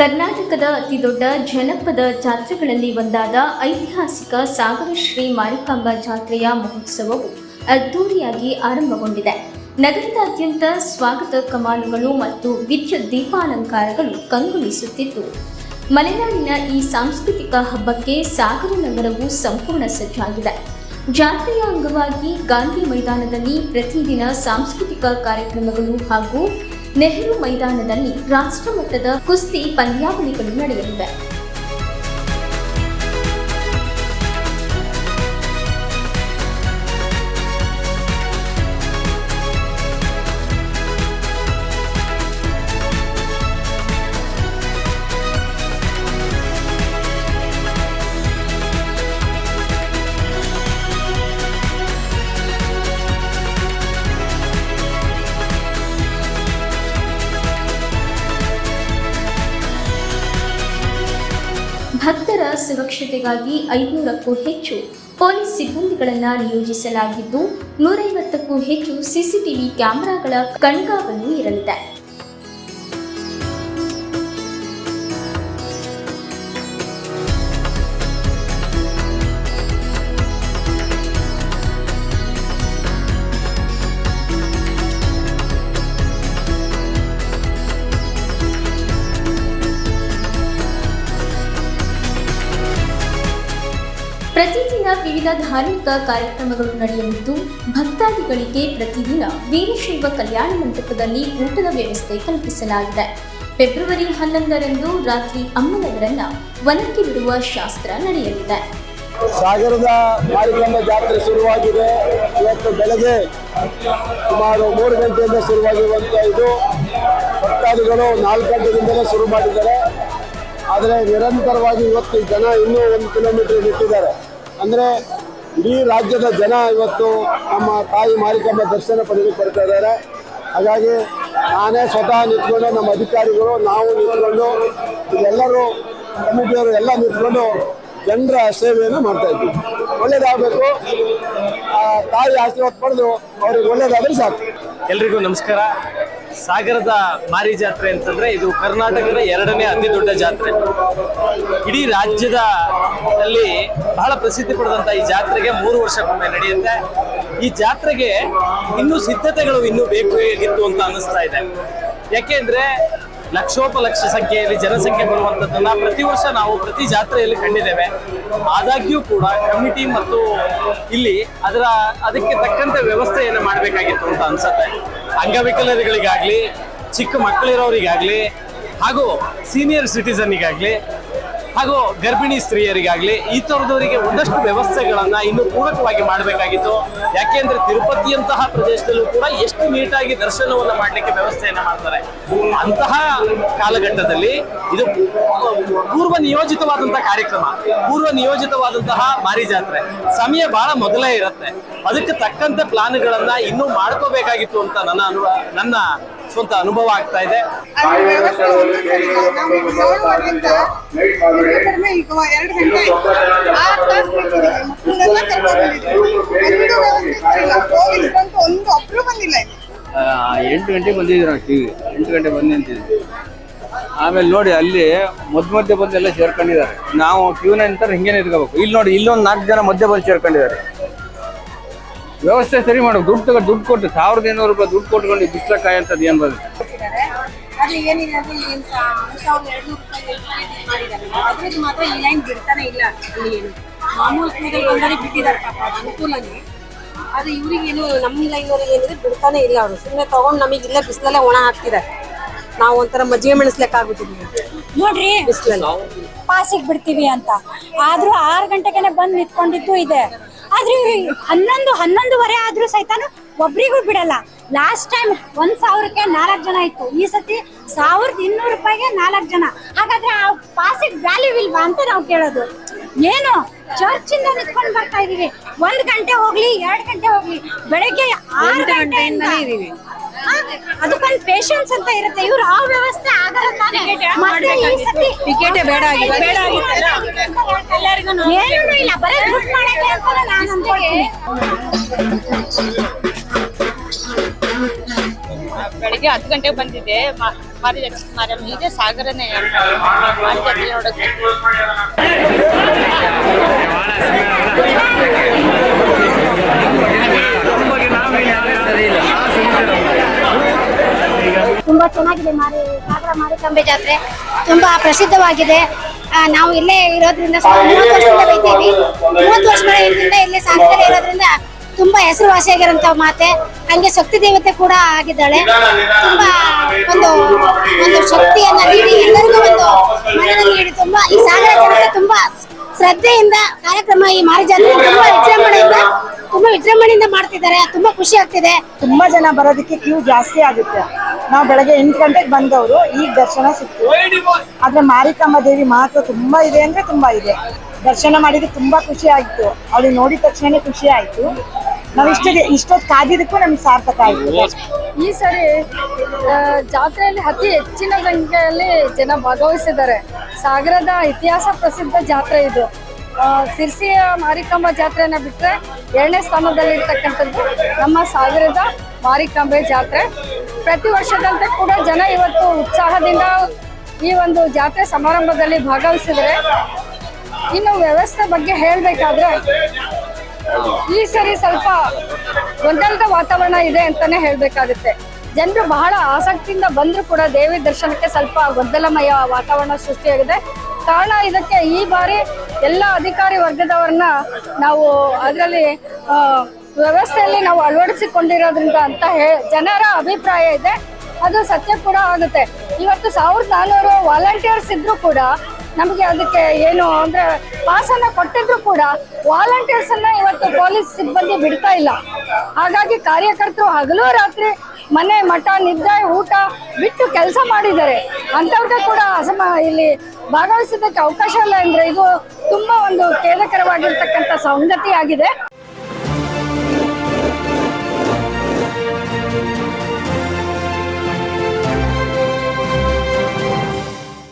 ಕರ್ನಾಟಕದ ಅತಿದೊಡ್ಡ ಜನಪದ ಜಾತ್ರೆಗಳಲ್ಲಿ ಒಂದಾದ ಐತಿಹಾಸಿಕ ಸಾಗರ ಶ್ರೀ ಮಾರಿಕಾಂಬಾ ಜಾತ್ರೆಯ ಮಹೋತ್ಸವವು ಅದ್ದೂರಿಯಾಗಿ ಆರಂಭಗೊಂಡಿದೆ. ನಗರದಾದ್ಯಂತ ಸ್ವಾಗತ ಕಮಾನುಗಳು ಮತ್ತು ವಿದ್ಯುತ್ ದೀಪಾಲಂಕಾರಗಳು ಕಂಗೊಳಿಸುತ್ತಿದ್ದು, ಮಲೆನಾಡಿನ ಈ ಸಾಂಸ್ಕೃತಿಕ ಹಬ್ಬಕ್ಕೆ ಸಾಗರ ನಗರವು ಸಂಪೂರ್ಣ ಸಜ್ಜಾಗಿದೆ. ಜಾತ್ರೆಯ ಅಂಗವಾಗಿ ಗಾಂಧಿ ಮೈದಾನದಲ್ಲಿ ಪ್ರತಿದಿನ ಸಾಂಸ್ಕೃತಿಕ ಕಾರ್ಯಕ್ರಮಗಳು ಹಾಗೂ ನೆಹರು ಮೈದಾನದಲ್ಲಿ ರಾಷ್ಟ್ರಮಟ್ಟದ ಕುಸ್ತಿ ಪಂದ್ಯಾವಳಿಗಳು ನಡೆಯಲಿವೆ. ಭಕ್ತರ ಸುರಕ್ಷತೆಗಾಗಿ ಐನೂರಕ್ಕೂ ಹೆಚ್ಚು ಪೊಲೀಸ್ ಸಿಬ್ಬಂದಿಗಳನ್ನು ನಿಯೋಜಿಸಲಾಗಿದ್ದು ನೂರೈವತ್ತಕ್ಕೂ ಹೆಚ್ಚು ಸಿಸಿಟಿವಿ ಕ್ಯಾಮೆರಾಗಳ ಕಣ್ಗಾವಲು ಇರಲಿದೆ. ವಿವಿಧ ಧಾರ್ಮಿಕ ಕಾರ್ಯಕ್ರಮಗಳು ನಡೆಯಲಿದ್ದು, ಭಕ್ತಾದಿಗಳಿಗೆ ಪ್ರತಿದಿನ ವೀರಶೈವ ಕಲ್ಯಾಣ ಮಂಟಪದಲ್ಲಿ ಊಟದ ವ್ಯವಸ್ಥೆ ಕಲ್ಪಿಸಲಾಗಿದೆ. ಫೆಬ್ರವರಿ ಹನ್ನೊಂದರಂದು ರಾತ್ರಿ ಅಮ್ಮನವರನ್ನ ವನಕ್ಕೆ ಬಿಡುವ ಶಾಸ್ತ್ರ ನಡೆಯಲಿದೆ. ಸಾಗರದ ಮಾರಿಕಂಬ ಜಾತ್ರೆ ಶುರುವಾಗಿದೆ. ಇವತ್ತು ಬೆಳಗ್ಗೆ ಸುಮಾರು ಮೂರು ಗಂಟೆಯಿಂದ ಶುರುವಾಗಿರುವಂಥ ಇದು ಭಕ್ತಾದಿಗಳು ನಾಲ್ಕು ಗಂಟೆಯಿಂದಲೇ ಶುರು ಮಾಡಿದ್ದಾರೆ. ಆದರೆ ನಿರಂತರವಾಗಿ ಇವತ್ತು ಜನ ಇನ್ನೂ ಒಂದು ಕಿಲೋಮೀಟರ್ ನಿಂತಿದ್ದಾರೆ. ಅಂದರೆ ಇಡೀ ರಾಜ್ಯದ ಜನ ಇವತ್ತು ನಮ್ಮ ತಾಯಿ ಮಾರಿಕಮ್ಮ ದರ್ಶನ ಪಡೆದು ಬರ್ತಾ ಇದ್ದಾರೆ. ಹಾಗಾಗಿ ನಾನೇ ಸ್ವತಃ ನಿಂತ್ಕೊಂಡು ನಮ್ಮ ಅಧಿಕಾರಿಗಳು, ನಾವು ನಿಂತ್ಕೊಂಡು ಎಲ್ಲರೂ ಕಮಿಟಿಯವರು ಎಲ್ಲ ನಿಂತ್ಕೊಂಡು ಜನರ ಸೇವೆಯನ್ನು ಮಾಡ್ತಾ ಇದ್ದೀವಿ. ಒಳ್ಳೇದಾಗಬೇಕು. ತಾಯಿ ಆಶೀರ್ವಾದ ಪಡೆದು ಅವ್ರಿಗೆ ಒಳ್ಳೇದಾದ್ರೆ ಸಾಕು. ಎಲ್ರಿಗೂ ನಮಸ್ಕಾರ. ಸಾಗರದ ಮಾರಿ ಜಾತ್ರೆ ಅಂತಂದ್ರೆ ಇದು ಕರ್ನಾಟಕದ ಎರಡನೇ ಅತಿ ದೊಡ್ಡ ಜಾತ್ರೆ. ಇಡೀ ರಾಜ್ಯದ ಅಲ್ಲಿ ಬಹಳ ಪ್ರಸಿದ್ಧಿ ಪಡೆದಂತ ಈ ಜಾತ್ರೆಗೆ ಮೂರು ವರ್ಷಕ್ಕೊಮ್ಮೆ ನಡೆಯುತ್ತೆ. ಈ ಜಾತ್ರೆಗೆ ಇನ್ನೂ ಸಿದ್ಧತೆಗಳು ಇನ್ನೂ ಬೇಕು ಅಂತ ಅನ್ನಿಸ್ತಾ ಇದೆ. ಯಾಕೆಂದ್ರೆ ಲಕ್ಷೋಪಲಕ್ಷ ಸಂಖ್ಯೆಯಲ್ಲಿ ಜನಸಂಖ್ಯೆ ಬರುವಂತದ್ದನ್ನ ಪ್ರತಿ ವರ್ಷ ನಾವು ಪ್ರತಿ ಜಾತ್ರೆಯಲ್ಲಿ ಕಂಡಿದ್ದೇವೆ. ಆದಾಗ್ಯೂ ಕೂಡ ಕಮಿಟಿ ಮತ್ತು ಇಲ್ಲಿ ಅದರ ಅದಕ್ಕೆ ತಕ್ಕಂತೆ ವ್ಯವಸ್ಥೆಯನ್ನು ಮಾಡಬೇಕಾಗಿತ್ತು ಅಂತ ಅನ್ಸುತ್ತೆ. ಅಂಗವಿಕಲರಿಗಳಿಗಾಗ್ಲಿ ಚಿಕ್ಕ ಮಕ್ಕಳಿರೋರಿಗಾಗ್ಲಿ ಹಾಗೂ ಸೀನಿಯರ್ ಸಿಟಿಸನ್ನಿಗಾಗ್ಲಿ ಹಾಗೂ ಗರ್ಭಿಣಿ ಸ್ತ್ರೀಯರಿಗಾಗಲಿ ಈ ಥರದವರಿಗೆ ಒಂದಷ್ಟು ವ್ಯವಸ್ಥೆಗಳನ್ನು ಇನ್ನೂ ಪೂರಕವಾಗಿ ಮಾಡಬೇಕಾಗಿತ್ತು. ಯಾಕೆಂದ್ರೆ ತಿರುಪತಿಯಂತಹ ಪ್ರದೇಶದಲ್ಲೂ ಕೂಡ ಎಷ್ಟು ನೀಟಾಗಿ ದರ್ಶನವನ್ನು ಮಾಡಲಿಕ್ಕೆ ವ್ಯವಸ್ಥೆಯನ್ನು ಮಾಡ್ತಾರೆ. ಅಂತಹ ಕಾಲಘಟ್ಟದಲ್ಲಿ ಇದು ಪೂರ್ವ ನಿಯೋಜಿತವಾದಂತಹ ಕಾರ್ಯಕ್ರಮ, ಪೂರ್ವ ನಿಯೋಜಿತವಾದಂತಹ ಮಾರಿ ಜಾತ್ರೆ. ಸಮಯ ಬಹಳ ಮೊದಲೇ ಇರುತ್ತೆ. ಅದಕ್ಕೆ ತಕ್ಕಂತೆ ಪ್ಲಾನ್ಗಳನ್ನ ಇನ್ನೂ ಮಾಡ್ಕೋಬೇಕಾಗಿತ್ತು ಅಂತ ನನ್ನ ಅನುಭವ ನನ್ನ ಸ್ವಂತ ಅನುಭವ ಆಗ್ತಾ ಇದೆ. ಎಂಟು ಗಂಟೆಗೆ ಬಂದಿದ್ದೀವಿ ನಾವು ಟಿವಿ ಎಂಟು ಗಂಟೆ ಬಂದು ನಿಂತಿದ್ವಿ ಆಮೇಲೆ ನೋಡಿ ಅಲ್ಲಿ ಮಧ್ಯ ಮಧ್ಯೆ ಬಂದು ಎಲ್ಲ ಸೇರ್ಕೊಂಡಿದ್ದಾರೆ. ನಾವು ಕ್ಯೂನ ನಿಂತಾರೆ ಹಿಂಗೆ ನಿಂತ್ಕೋಬೇಕು ಇಲ್ಲಿ ನೋಡಿ ಇಲ್ಲೊಂದು ನಾಲ್ಕು ಜನ ಮಧ್ಯೆ ಬಂದು ಸೇರ್ಕೊಂಡಿದ್ದಾರೆ. ವ್ಯವಸ್ಥೆ ಸರಿ ಮಾಡು. ದುಡ್ಡು ತಗೋ ದುಡ್ಡು ಕೊಟ್ಟು ಸಾವಿರದ ಏನೂರು ರೂಪಾಯಿ ದುಡ್ಡು ಕೊಟ್ಕೊಂಡು ಬಿಸ್ಲಕ್ಕ ಕಾಯಂಥದ್ದು ಏನು ಬಂದು ಅದು ಏನಿದೆ ಅಂದ್ರೆ ಏನ್ ಸಾವಿರದ ಎರಡ್ನೂರು ರೂಪಾಯಿ ಅದ್ರದ್ದು ಮಾತ್ರ ಈ ಲೈನ್ ಬಿಡ್ತಾನೆ ಇಲ್ಲ ಇಲ್ಲಿ ಏನು. ಮಾಮೂಲು ಕೂದಲು ಬಂದರೆ ಬಿಟ್ಟಿದ್ದಾರೆ ಪಾಪ ಅನುಕೂಲನೇ. ಅದು ಇವ್ರಿಗೇನು ನಮ್ಮ ಲೈನವ್ರಿಗೆ ಏನಿದೆ ಬಿಡ್ತಾನೆ ಇಲ್ಲ ಅವರು. ಸುಮ್ಮನೆ ತಗೊಂಡು ನಮಗೆ ಇಲ್ಲೇ ಬಿಸಿಲಲ್ಲೇ ಒಣ ಹಾಕ್ತಿದ್ದಾರೆ. ನಾವು ಒಂಥರ ಮಜ್ಜಿಗೆ ಮೆಣಸ್ಲೆಕ್ಕ ಆಗ್ಬಿಟ್ಟಿದ್ವಿ ನೋಡ್ರಿ ಬಿಸಿಲಲ್ಲಿ. ಪಾಸಿಗೆ ಬಿಡ್ತೀವಿ ಅಂತ. ಆದ್ರೂ ಆರು ಗಂಟೆಗೆನೆ ಬಂದು ನಿಂತ್ಕೊಂಡಿದ್ದು ಇದೆ. ಆದ್ರೆ ಇವ್ರು ಹನ್ನೊಂದು ಹನ್ನೊಂದುವರೆ ಆದ್ರೂ ಸಹಿತಾನು ಒಬ್ರಿಗೂ ಬಿಡಲ್ಲ. ಲಾಸ್ಟ್ ಟೈಮ್ ಒಂದ್ ಸಾವಿರಕ್ಕೆ ನಾಲ್ಕು ಜನ ಇತ್ತು. ಈ ಸತಿ ಸಾವಿರದ ಇನ್ನೂರು ರೂಪಾಯಿಗೆ ನಾಲ್ಕು ಜನ. ಹಾಗಾದ್ರೆ ಆ ಪಾಸಿಗೆ ವ್ಯಾಲ್ಯೂ ಇಲ್ವಾ ಅಂತ ನಾವು ಕೇಳೋದು. ಏನು? ಚರ್ಚ್ ಇಂದ ನಿಂತ್ಕೊಂಡು ಬರ್ತಾ ಇದೀವಿ. ಒಂದ್ ಗಂಟೆ ಹೋಗ್ಲಿ ಎರಡ್ ಗಂಟೆ ಹೋಗ್ಲಿ. ಬೆಳಗ್ಗೆ ಆರು ಗಂಟೆಯಿಂದ ಇದೀವಿ. ಅದಕ್ಕೊಂದು ಪೇಷನ್ಸ್ ಅಂತ ಇರುತ್ತೆ. ಇವ್ರು ಆ ವ್ಯವಸ್ಥೆ ಆಗಲ್ಲ ತಾನೇ ಮತ್ತೆ ಈ ಸತಿ ಟಿಕೆಟೇ ಬೇಡ ಆಗಿತ್ತು. ಬೇಡ. ಏನೂ ಇಲ್ಲ. ಬರೀ ದುಡ್ಡು ಮಾಡಕ್ಕೆ ಅಂತ ನಾನು ಅನ್ಕೊಳ್ತೀನಿ ಬೆಳಿಗ್ಗೆ ಹತ್ತು ಗಂಟೆಗೆ ಬಂದಿದ್ದೆ. ಮ- ಭಾರಿ ಲಕ್ಷ್ಮೀ ಮಾರಮ್ಮ ಇದೆ ಸಾಗರನೇ ಮಾರಿಕಟ್ಟೆ ನೋಡೋಕೆ ತುಂಬಾ ಚೆನ್ನಾಗಿದೆ ಮಾರಿ, ಸಾಗರ ಮಾರಿಕಾಂಬೆ ಜಾತ್ರೆ. ತುಂಬಾ ಪ್ರಸಿದ್ಧವಾಗಿದೆ. ನಾವು ಇಲ್ಲೇ ಇರೋದ್ರಿಂದ ಮೂವತ್ತು ವರ್ಷದಿಂದ ಬೈತೀವಿ. ಮೂವತ್ತು ವರ್ಷಗಳ ಹಿಂದಿಂದ ಇಲ್ಲೇ ಸಾಗರ ಇರೋದ್ರಿಂದ ತುಂಬಾ ಹೆಸರುವಾಸಿಯಾಗಿರೋಂಥ ಮಾತೆ. ಹಂಗೆ ಶಕ್ತಿ ದೇವತೆ ಕೂಡ ಆಗಿದ್ದಾಳೆ. ತುಂಬಾ ಒಂದು ಒಂದು ಶಕ್ತಿಯನ್ನ ನೀಡಿ ಎಲ್ಲರಿಗೂ ಒಂದು ಮನದಲ್ಲಿ ನೀಡಿ ತುಂಬಾ ಈ ಸಾಗರ ಜನತೆ ತುಂಬಾ ಶ್ರದ್ಧೆಯಿಂದ ಕಾರ್ಯಕ್ರಮ ಈ ಮಾರಿ ಜಾತ್ರೆ ತುಂಬಾ ವಿಜೃಂಭಣೆಯಿಂದ ತುಂಬಾ ವಿಜೃಂಭಣೆಯಿಂದ ಮಾಡ್ತಿದ್ದಾರೆ ತುಂಬಾ ಖುಷಿ ಆಗ್ತಿದೆ. ತುಂಬಾ ಜನ ಬರೋದಕ್ಕೆ ಕ್ಯೂ ಜಾಸ್ತಿ ಆಗುತ್ತೆ. ನಾವು ಬೆಳಗ್ಗೆ ಎಂಟು ಗಂಟೆಗೆ ಬಂದವರು ಈಗ ದರ್ಶನ ಸಿಕ್ತು. ಆದ್ರೆ ಮಾರಿಕಮ್ಮ ದೇವಿ ಮಹತ್ವ ತುಂಬಾ ಇದೆ ಅಂದ್ರೆ ತುಂಬಾ ಇದೆ. ದರ್ಶನ ಮಾಡಿದ್ರೆ ತುಂಬಾ ಖುಷಿ ಆಯ್ತು. ಅವ್ಳಿಗೆ ನೋಡಿದ ತಕ್ಷಣ ಖುಷಿ ಆಯ್ತು. ನಾವು ಇಷ್ಟ ಇಷ್ಟೊತ್ತು ಕಾದಿದ್ದಕ್ಕೂ ನಮ್ಗೆ ಸಾರ್ಥಕ ಆಯ್ತು. ಈ ಸರಿ ಆ, ಜಾತ್ರೆಯಲ್ಲಿ ಅತಿ ಹೆಚ್ಚಿನ ಸಂಖ್ಯೆಯಲ್ಲಿ ಜನ ಭಾಗವಹಿಸಿದ್ದಾರೆ. ಸಾಗರದ ಇತಿಹಾಸ ಪ್ರಸಿದ್ಧ ಜಾತ್ರೆ ಇದು. ಸಿರ್ಸಿಯ ಮಾರಿಕಾಂಬ ಜಾತ್ರೆನ ಬಿಟ್ಟರೆ ಎರಡನೇ ಸ್ಥಾನದಲ್ಲಿರ್ತಕ್ಕಂಥದ್ದು ನಮ್ಮ ಸಾವಿರದ ಮಾರಿಕಾಂಬೆ ಜಾತ್ರೆ. ಪ್ರತಿ ವರ್ಷದಂತೆ ಕೂಡ ಜನ ಇವತ್ತು ಉತ್ಸಾಹದಿಂದ ಈ ಒಂದು ಜಾತ್ರೆ ಸಮಾರಂಭದಲ್ಲಿ ಭಾಗವಹಿಸಿದರೆ. ಇನ್ನು ವ್ಯವಸ್ಥೆ ಬಗ್ಗೆ ಹೇಳಬೇಕಾದ್ರೆ, ಈ ಸರಿ ಸ್ವಲ್ಪ ಗೊಂದಲದ ವಾತಾವರಣ ಇದೆ ಅಂತಾನೆ ಹೇಳಬೇಕಾಗುತ್ತೆ. ಜನರು ಬಹಳ ಆಸಕ್ತಿಯಿಂದ ಬಂದರೂ ಕೂಡ ದೇವಿ ದರ್ಶನಕ್ಕೆ ಸ್ವಲ್ಪ ಗೊಂದಲಮಯ ವಾತಾವರಣ ಸೃಷ್ಟಿಯಾಗಿದೆ. ಕಾರಣ ಇದಕ್ಕೆ ಈ ಬಾರಿ ಎಲ್ಲ ಅಧಿಕಾರಿ ವರ್ಗದವ್ರನ್ನ ನಾವು ಅದರಲ್ಲಿ ವ್ಯವಸ್ಥೆಯಲ್ಲಿ ನಾವು ಅಳವಡಿಸಿಕೊಂಡಿರೋದ್ರಿಂದ ಅಂತ ಹೇ, ಜನರ ಅಭಿಪ್ರಾಯ ಇದೆ. ಅದು ಸತ್ಯ ಕೂಡ ಆಗುತ್ತೆ. ಇವತ್ತು ಸಾವಿರದ ನಾನ್ನೂರು ವಾಲಂಟಿಯರ್ಸ್ ಇದ್ರು ಕೂಡ ನಮಗೆ ಅದಕ್ಕೆ ಏನು ಅಂದ್ರೆ ಪಾಸನ್ನ ಕೊಟ್ಟಿದ್ರು ಕೂಡ ವಾಲಂಟಿಯರ್ಸ್ ಅನ್ನ ಇವತ್ತು ಪೊಲೀಸ್ ಸಿಬ್ಬಂದಿ ಬಿಡ್ತಾ ಇಲ್ಲ. ಹಾಗಾಗಿ ಕಾರ್ಯಕರ್ತರು ಹಗಲು ರಾತ್ರಿ ಮನೆ, ಮಠ, ನಿದ್ದೆ, ಊಟ ಬಿಟ್ಟು ಕೆಲಸ ಮಾಡಿದ್ದಾರೆ. ಅಂಥವ್ರಿಗೆ ಕೂಡ ಅಸಮ, ಇಲ್ಲಿ ಭಾಗವಹಿಸೋದಕ್ಕೆ ಅವಕಾಶ ಇಲ್ಲ ಅಂದ್ರೆ ಇದು ತುಂಬಾ ಒಂದು ಖೇದಕರವಾಗಿರ್ತಕ್ಕಂಥ ಸಂಗತಿ ಆಗಿದೆ